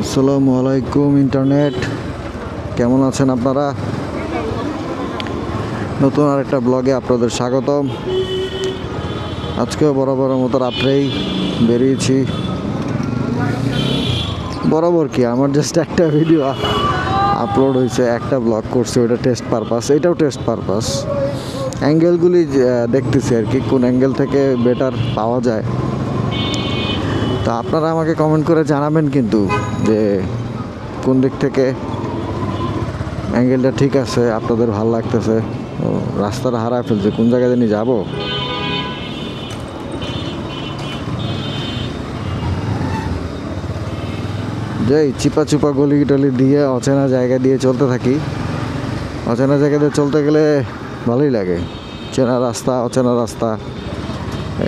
আসসালামু আলাইকুম, ইন্টারনেট। কেমন আছেন আপনারা? নতুন আরেকটা ব্লগে আপনাদের স্বাগতম। আজকেও বরাবরের মতো রাত্রেই বেরিয়েছি। বরাবর কি? আমার জাস্ট একটা ভিডিও আপলোড হয়েছে, একটা ব্লগ করছে ওটা টেস্ট পারপাস এটাও টেস্ট পারপাস অ্যাঙ্গেলগুলি দেখতেছি আর কি, কোন অ্যাঙ্গেল থেকে বেটার পাওয়া যায়। তা আপনারা আমাকে কমেন্ট করে জানাবেন কিন্তু যে কোন দিক থেকে অ্যাঙ্গেলটা ঠিক আছে, আপনাদের ভালো লাগতেছে রাস্তাটা হারায় ফেলছে, কোন জায়গায় জানি যাব? যে চিপা চুপা গলি টলি দিয়ে অচেনা জায়গা দিয়ে চলতে থাকি, অচেনা জায়গা দিয়ে চলতে গেলে ভালোই লাগে। চেনা রাস্তা, অচেনা রাস্তা,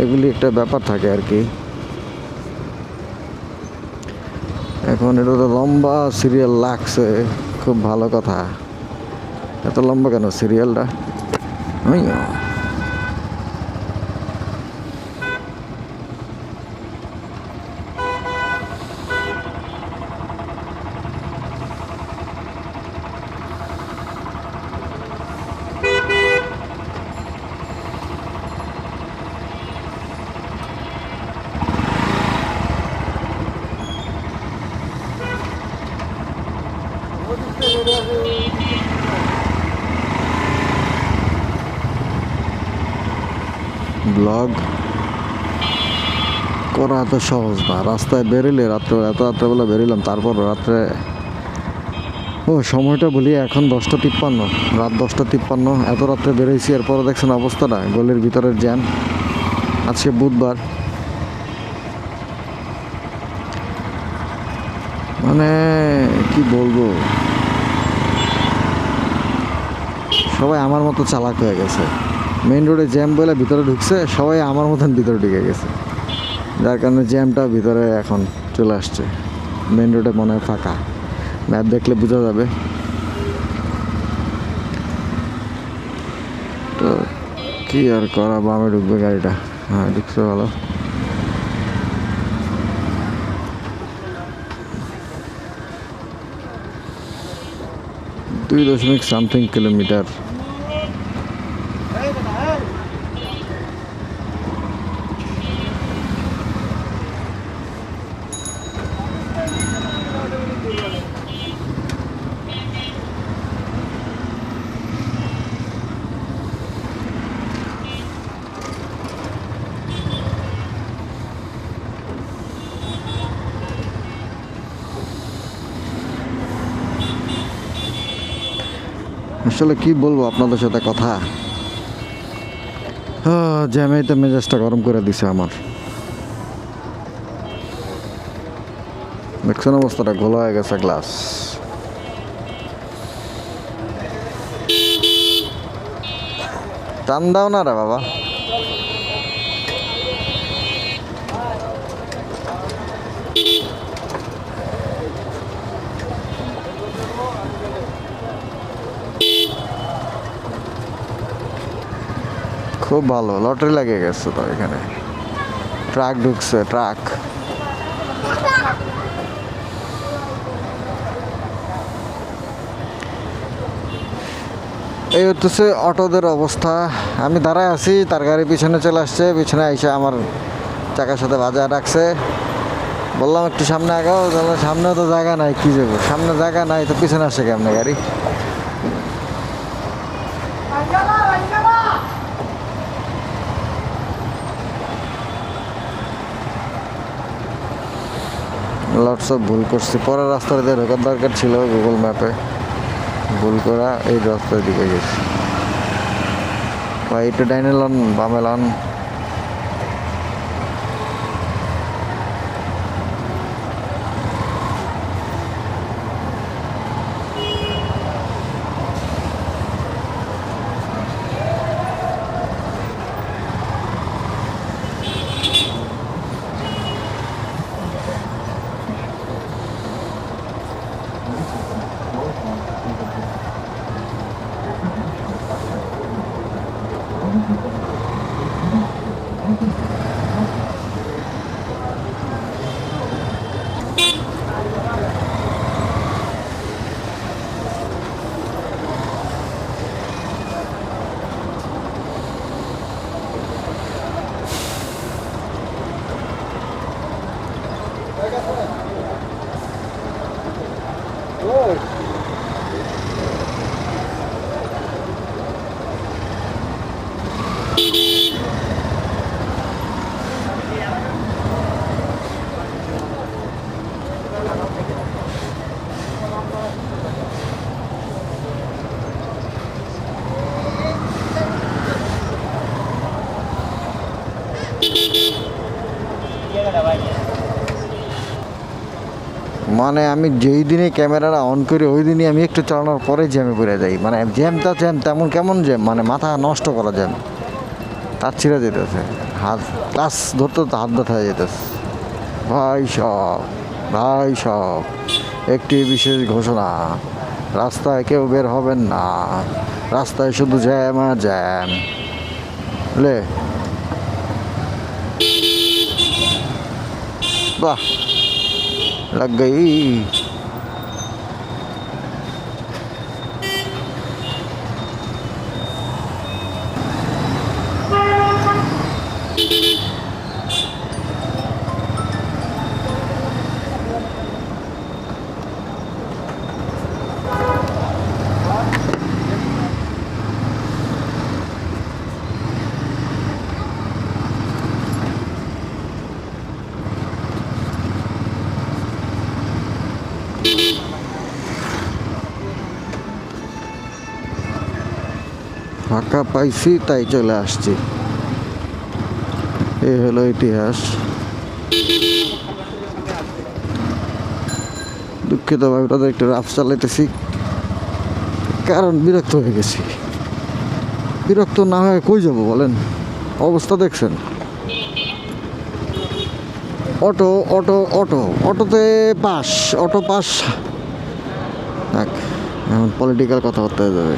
এগুলি একটা ব্যাপার থাকে আর কি। এখন এটা তো লম্বা সিরিয়াল লাগছে খুব ভালো কথা। এত লম্বা কেন সিরিয়ালটা ব্লগ করা এত সহজ না। রাস্তায় বেরোলে রাত্রে এত রাত্রেবেলা বেরোলাম, তারপর রাত্রে ও, সময়টা বলি, এখন দশটা তিপ্পান্ন। রাত দশটা তিপ্পান্ন, এত রাত্রে বেরোইছি, এরপরে দেখছেন অবস্থাটা, গলির ভিতরের জ্যাম। আজকে বুধবার। মানে কি বলব? সবাই আমার মতো চালাক হয়ে গেছে। মেইন রোডে জ্যাম বলে ভিতরে ঢুকছে, সবাই আমার মতন ভিতরে ঢুকে গেছে। যার কারণে জ্যামটা ভিতরে এখন চলে আসছে। মেইন রোডে মনে হয় ফাঁকা। ম্যাপ দেখলে বোঝা যাবে। তো কি আর করা, বামে ঢুকবে গাড়িটা। হ্যাঁ ঢুকছে ভালো। দুই দশমিক সামথিং কিলোমিটার আসলে কি বলব আপনাদের সাথে কথা? আহ, জ্যামেই তো মেজাজটা গরম করে দিছে আমার। দেখছেন অবস্থাটা? গোলা হয়ে গেছে গ্লাস টান দাও না রে বাবা। খুব ভালো, লটারি লাগিয়ে গেছে তো এখানে। ট্রাক ঢুকছে, ট্রাক। এই হচ্ছে অটোদের অবস্থা। আমি দাঁড়ায় আছি, তার গাড়ি পিছনে চলে আসছে, পিছনে এসে আমার চাকার সাথে বাজার রাখছে। বললাম একটু সামনে আগাও সামনেও তো জায়গা নাই, কি যাব? সামনে জায়গা নাই, তো পিছনে আসে কেমনে গাড়ি? লটস অফ ভুল করছি। পরের রাস্তাটা দিয়ে ঢোকার দরকার ছিল গুগল ম্যাপে ভুল করা এই রাস্তার দিকে গেছি। ভাই একটু ডাইনে লন, বামে লন। মানে আমি যেই দিনে ক্যামেরাটা অন করি, ওই দিনই আমি একটু চালানোর পরে জ্যামে পড়ে যাই। মানে জ্যামটা জ্যাম, তেমন কেমন জ্যাম মানে মাথা নষ্ট করা জ্যাম। তার ছিঁড়ে যেতেছে। হাত ক্লাস ধরতে তো হাত ধরা যেতেছে। ভাই সব ভাই সব, একটি বিশেষ ঘোষণা, রাস্তায় কেউ বের হবেন না, রাস্তায় শুধু জ্যাম আর জ্যাম। লে। বাহ লাগ গই ফাঁকা পাইছি তাই চলে আসছি এ হলো ইতিহাস। দুঃখিত ভাই তাদের একটু রাফ চালাইতেছি। কারণ বিরক্ত হয়ে গেছি। বিরক্ত না হয়ে কই যাব বলেন? অবস্থা দেখছেন। অটো অটো অটো, অটোতে পাস, অটো পাস। এখন পলিটিক্যাল কথাবার্তা যাবে।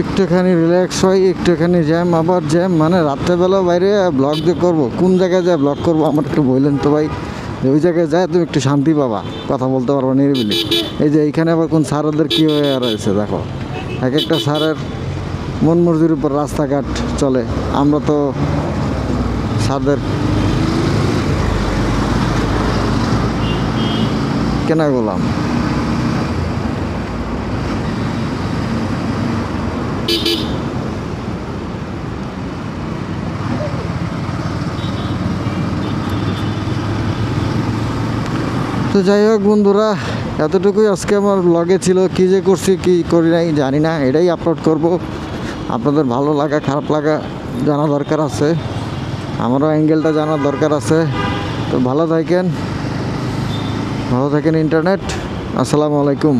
একটুখানি রিল্যাক্স হয়, একটুখানি জ্যাম আবার জ্যাম মানে রাত্রেবেলা বাইরে ব্লগ দিয়ে করব। কোন জায়গায় যায় ব্লগ করব? আমার একটু বললেন তো ভাই। যে ওই জায়গায় যায়, তুমি একটু শান্তি পাবা। কথা বলতে পারব নিরিবিলি। এই যে এইখানে আবার কোন স্যারদের কী হয়ে রয়েছে, দেখো। এক একটা স্যারের মন মর্জির উপর রাস্তাঘাট চলে। আমরা তো স্যারদের কেনা গোলাম। তো যাই হোক বন্ধুরা, এতটুকুই আজকে আমার লগে ছিল। কি যে করছি, কি করি নাই, জানি না, এটাই আপলোড করব। আপনাদের ভালো লাগা, খারাপ লাগা জানা দরকার আছে। আমারও অ্যাঙ্গেলটা জানার দরকার আছে। তো ভালো থাকেন। ভালো থাকেন ইন্টারনেট আসসালামু আলাইকুম।